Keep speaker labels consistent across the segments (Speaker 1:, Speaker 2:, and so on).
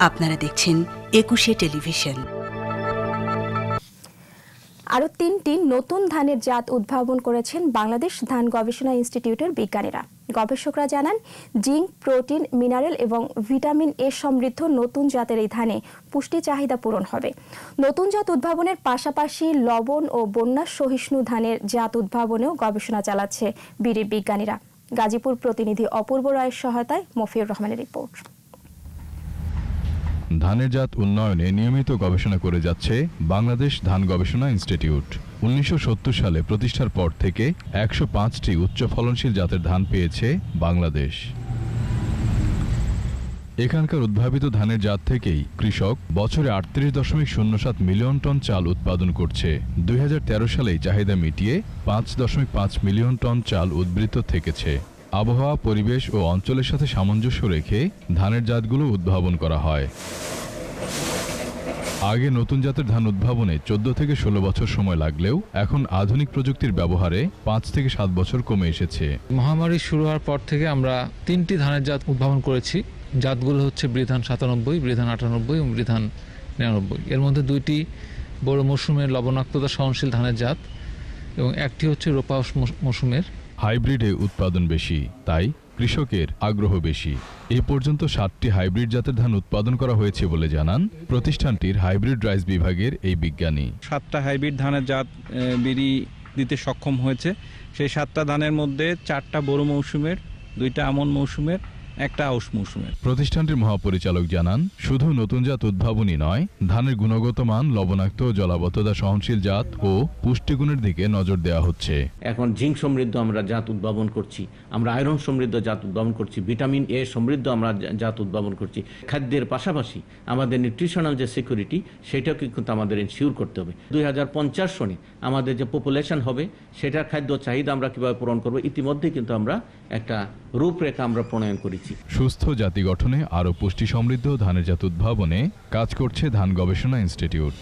Speaker 1: আপনারা দেখছেন একুশে টেলিভিশন।
Speaker 2: আরও তিনটি নতুন ধানের জাত উদ্ভাবন করেছেন বাংলাদেশ ধান গবেষণা ইনস্টিটিউটের বিজ্ঞানীরা। গবেষকরা জানান, জিঙ্ক, প্রোটিন, মিনারেল এবং ভিটামিন এ সমৃদ্ধ নতুন জাতের এই ধানে পুষ্টি চাহিদা পূরণ হবে। নতুন জাত উদ্ভাবনের পাশাপাশি লবণ ও বন্যা সহিষ্ণু ধানের জাত উদ্ভাবনেও গবেষণা চালাচ্ছে বিড়ি বিজ্ঞানীরা। গাজীপুর প্রতিনিধি অপূর্ব রায়ের সহায়তায় মফিউর রহমানের রিপোর্ট।
Speaker 3: ধানের জাত উন্নয়নে নিয়মিত গবেষণা করে যাচ্ছে বাংলাদেশ ধান গবেষণা ইনস্টিটিউট। উনিশশো সত্তর সালে প্রতিষ্ঠার পর থেকে একশো পাঁচটি উচ্চ ফলনশীল জাতের ধান পেয়েছে বাংলাদেশ। এখানকার উদ্ভাবিত ধানের জাত থেকেই কৃষক বছরে আটত্রিশ দশমিক শূন্য সাত মিলিয়ন টন চাল উৎপাদন করছে। দুই হাজার তেরো সালেই চাহিদা মিটিয়ে পাঁচ দশমিক পাঁচ মিলিয়ন টন চাল উদ্বৃত্ত থেকেছে। আবহাওয়া, পরিবেশ ও অঞ্চলের সাথে সামঞ্জস্য রেখে ধানের জাতগুলো উদ্ভাবন করা হয়। আগে নতুন জাতের ধান উদ্ভাবনে চোদ্দ থেকে ষোলো বছর সময় লাগলেও এখন আধুনিক প্রযুক্তির ব্যবহারে পাঁচ থেকে সাত বছর কমে এসেছে।
Speaker 4: মহামারী শুরু হওয়ার পর থেকে আমরা তিনটি ধানের জাত উদ্ভাবন করেছি। জাতগুলো হচ্ছে বৃধান সাতানব্বই বৃধান আটানব্বই এবং বৃধান নিরানব্বই। এর মধ্যে দুইটি বড় মৌসুমের লবণাক্ততা সহনশীল ধানের জাত। এবং একটি হচ্ছে রোপাস মৌস- মৌসুমের।
Speaker 3: হাইব্রিডে উৎপাদন বেশি তাই কৃষকের আগ্রহ বেশি। এ পর্যন্ত সাতটি হাইব্রিড জাতের ধান উৎপাদন করা হয়েছে বলে জানান প্রতিষ্ঠানটির হাইব্রিড রাইস বিভাগের এই বিজ্ঞানী।
Speaker 5: সাতটা হাইব্রিড ধানের জাত বিড়ি দিতে সক্ষম হয়েছে। সেই সাতটা ধানের মধ্যে চারটা বড় মৌসুমের দুইটা আমন মৌসুমের একটা আউশ মৌসুমের।
Speaker 3: প্রতিষ্ঠানটির মহাপরিচালক জানান শুধু নতুন জাত উদ্ভাবনই নয় ধানের গুণগত মান লবণাক্ত জলাবদ্ধতা সহনশীল জাত ও পুষ্টিগুণের দিকে নজর দেওয়া হচ্ছে।
Speaker 6: এখন জিঙ্ক সমৃদ্ধ আমরা জাত উদ্ভাবন করছি আমরা আয়রন সমৃদ্ধ জাত উদ্ভাবন করছি ভিটামিন এ সমৃদ্ধ আমরা জাত উদ্ভাবন করছি। খাদ্যের পাশাপাশি আমাদের নিউট্রিশনাল যে সিকিউরিটি সেটাকে কিন্তু আমাদের ইনশিওর করতে হবে। দুই হাজার পঞ্চাশ সনে আমাদের যে পপুলেশন হবে সেটার খাদ্য চাহিদা আমরা কীভাবে পূরণ করব ইতিমধ্যে কিন্তু আমরা একটা রূপরেখা আমরা প্রণয়ন করেছি।
Speaker 3: সুস্থ জাতি গঠনে আরও পুষ্টি সমৃদ্ধ ধানের জাত উদ্ভাবনে কাজ করছে ধান গবেষণা ইনস্টিটিউট।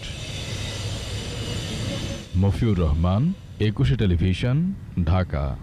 Speaker 3: মফিউর রহমান, একুশে টেলিভিশন, ঢাকা।